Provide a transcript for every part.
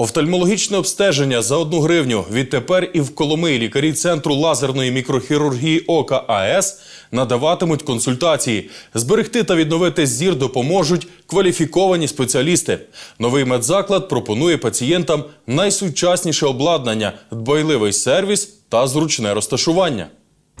Офтальмологічне обстеження за одну гривню. Відтепер і в Коломиї лікарі центру лазерної мікрохірургії ока АЕС надаватимуть консультації. Зберегти та відновити зір допоможуть кваліфіковані спеціалісти. Новий медзаклад пропонує пацієнтам найсучасніше обладнання, дбайливий сервіс та зручне розташування.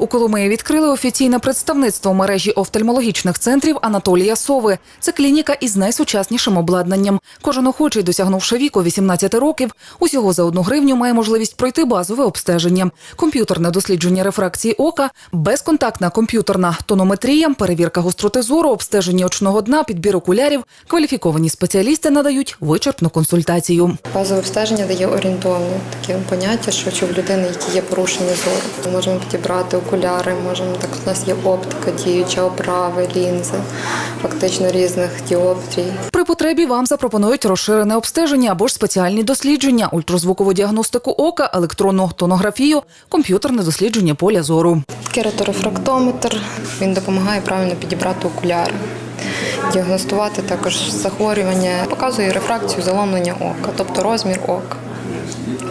У Коломиї відкрили офіційне представництво мережі офтальмологічних центрів Анатолія Сови. Це клініка із найсучаснішим обладнанням. Кожен охочий, досягнувши віку 18 років, усього за одну гривню має можливість пройти базове обстеження. Комп'ютерне дослідження рефракції ока, безконтактна комп'ютерна тонометрія, перевірка гостроти зору, обстеження очного дна, підбір окулярів. Кваліфіковані спеціалісти надають вичерпну консультацію. Базове обстеження дає орієнтовне таке поняття, що чи в людини які є порушення зору. Ми можемо підібрати окуляри, можемо так. У нас є оптика, діюча оправи, лінзи, фактично різних діоптрій. При потребі вам запропонують розширене обстеження або ж спеціальні дослідження, ультразвукову діагностику ока, електронну тонографію, комп'ютерне дослідження поля зору. Кераторефрактометр він допомагає правильно підібрати окуляри. Діагностувати також захворювання, показує рефракцію заломлення ока, тобто розмір ока.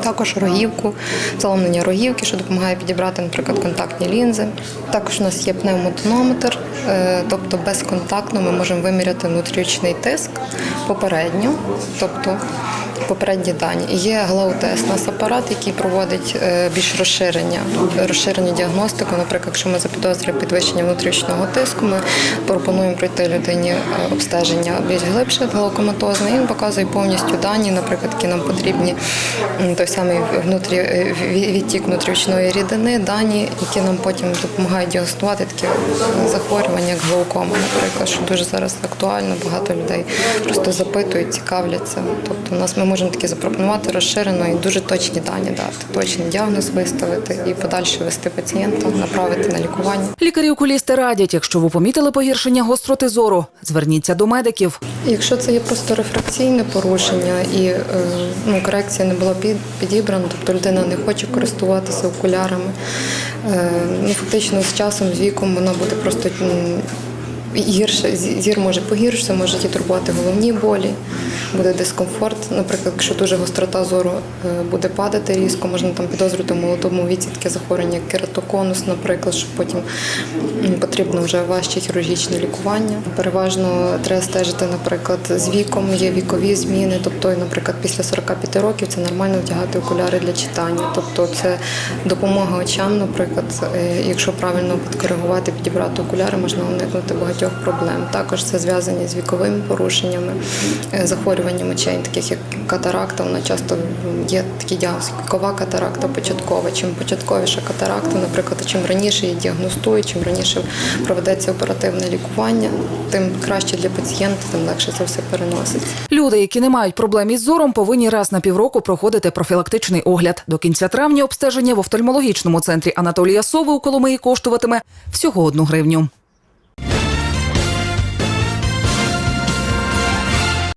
Також рогівку, заломлення рогівки, що допомагає підібрати, наприклад, контактні лінзи. Також у нас є пневмотонометр, е, тобто безконтактно ми можемо виміряти внутрішній тиск попередньо, тобто попередні дані. Є глаутест, нас апарат, який проводить е, більш розширення, розширену діагностику. Наприклад, якщо ми запідозрюємо підвищення внутрішнього тиску, ми пропонуємо пройти людині е, обстеження більш глибше глаукоматозне, і він показує повністю дані, наприклад, які нам потрібні, той самий внутрі, е, відтік внутрішньої рідини, дані, які нам потім допомагають діагностувати такі захворювання, як глаукома, наприклад, що дуже зараз актуально, багато людей просто запитують, цікавляться. Тобто, у нас ми можемо такі запропонувати розширено і дуже точні дані дати, точний діагноз виставити і подальше вести пацієнта, направити на лікування. Лікарі-окулісти радять, якщо ви помітили погіршення гостроти зору, зверніться до медиків. Якщо це є просто рефракційне порушення і е, ну, корекція не була під, підібрана, тобто людина не хоче користуватися окулярами, е, ну, фактично з часом, з віком вона буде просто гірше, зір може погіршитися, можуть і турбувати головні болі, буде дискомфорт. Наприклад, якщо дуже гострота зору е, буде падати різко, можна там підозрювати в молодому віці таке захворювання, як кератоконус, наприклад, що потім потрібно вже важче хірургічне лікування. Переважно треба стежити, наприклад, з віком, є вікові зміни. Тобто, наприклад, після 45 років це нормально вдягати окуляри для читання. Тобто, це допомога очам, наприклад, е, якщо правильно підкоригувати, підібрати окуляри, можна уникнути багатьох проблем. Також це зв'язані з віковими порушеннями, е, захворюванням очей, таких як катаракта. Вона часто є такі діагнози, вікова катаракта, початкова. Чим початковіша катаракта, наприклад, чим раніше її діагностують, чим раніше проведеться оперативне лікування, тим краще для пацієнта, тим легше це все переноситься. Люди, які не мають проблем із зором, повинні раз на півроку проходити профілактичний огляд. До кінця травня обстеження в офтальмологічному центрі Анатолія Сови у Коломиї коштуватиме всього одну гривню.